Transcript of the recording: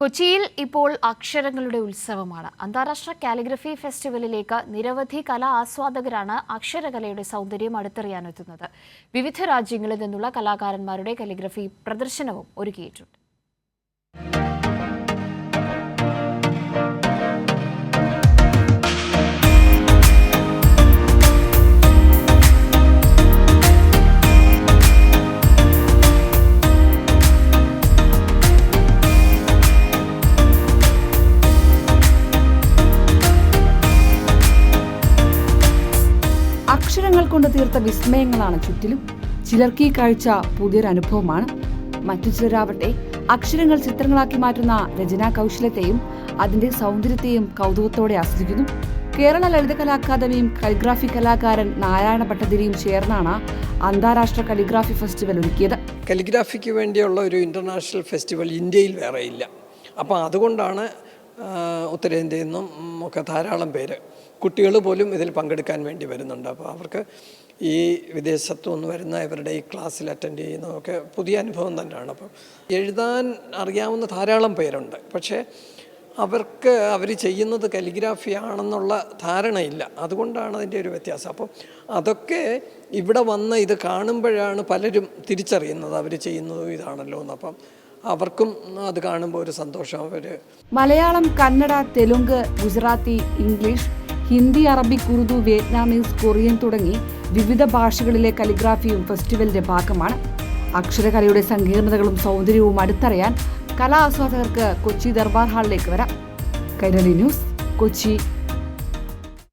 കൊച്ചിയിൽ ഇപ്പോൾ അക്ഷരങ്ങളുടെ ഉത്സവമാണ്. അന്താരാഷ്ട്ര കാലിഗ്രഫി ഫെസ്റ്റിവലിലേക്ക് നിരവധി കലാ ആസ്വാദകരാണ് അക്ഷരകലയുടെ സൗന്ദര്യം അടുത്തറിയാനെത്തുന്നത്. വിവിധ രാജ്യങ്ങളിൽ നിന്നുള്ള കലാകാരന്മാരുടെ കാലിഗ്രഫി പ്രദർശനവും ഒരുക്കിയിട്ടുണ്ട്. അക്ഷരങ്ങൾ കൊണ്ട് തീർത്ത വിസ്മയങ്ങളാണ് ചുറ്റിലും. ചിലർക്ക് ഈ കാഴ്ച പുതിയൊരു അനുഭവമാണ്. മറ്റു ചിലരാവട്ടെ അക്ഷരങ്ങൾ ചിത്രങ്ങളാക്കി മാറ്റുന്ന രചനാ കൗശലത്തെയും അതിന്റെ സൗന്ദര്യത്തെയും കൗതുകത്തോടെ ആസ്വദിക്കുന്നു. കേരള ലളിതകലാ അക്കാദമിയും കലിഗ്രാഫി കലാകാരൻ നാരായണ ഭട്ടതിരിയും ചേർന്നാണ് അന്താരാഷ്ട്ര കലിഗ്രാഫി ഫെസ്റ്റിവൽ ഒരുക്കിയത്. കലിഗ്രാഫിക്ക് വേണ്ടിയുള്ള ഒരു ഇന്റർനാഷണൽ ഫെസ്റ്റിവൽ ഇന്ത്യയിൽ വേറെ ഇല്ല അപ്പോൾ അതുകൊണ്ടാണ് ഉത്തരേന്ത്യയിൽ നിന്നും ഒക്കെ ധാരാളം പേര് കുട്ടികൾ പോലും ഇതിൽ പങ്കെടുക്കാൻ വേണ്ടി വരുന്നുണ്ട്. അപ്പോൾ അവർക്ക് ഈ വിദേശത്തു നിന്ന് വരുന്ന ഇവരുടെ ഈ ക്ലാസ്സിൽ അറ്റൻഡ് ചെയ്യുന്നതൊക്കെ പുതിയ അനുഭവം തന്നെയാണ്. അപ്പം എഴുതാൻ അറിയാവുന്ന ധാരാളം പേരുണ്ട്. പക്ഷേ അവർക്ക് അവർ ചെയ്യുന്നത് കലിഗ്രാഫി ആണെന്നുള്ള ധാരണയില്ല. അതുകൊണ്ടാണ് അതിന്റെ ഒരു വ്യത്യാസം. അപ്പോൾ അതൊക്കെ ഇവിടെ വന്ന് ഇത് കാണുമ്പോഴാണ് പലരും തിരിച്ചറിയുന്നത്. അവർ ചെയ്യുന്നതും ഇതാണല്ലോ എന്ന്. അപ്പം അവർക്കും അത് കാണുമ്പോൾ ഒരു സന്തോഷം. അവർ Malayalam Kannada Telugu Gujarati English Hindi Arabic Urdu Vietnamese Korean തുടങ്ങി വിവിധ ഭാഷകളിലെ കലിഗ്രാഫിയും ഫെസ്റ്റിവലിന്റെ ഭാഗമാണ്. അക്ഷരകലയുടെ സങ്കീർണതകളും സൗന്ദര്യവും അടുത്തറിയാൻ കലാ ആസ്വാദകർക്ക് കൊച്ചി ദർബാർ ഹാളിലേക്ക് വരാം. കൈരളി ന്യൂസ് കൊച്ചി.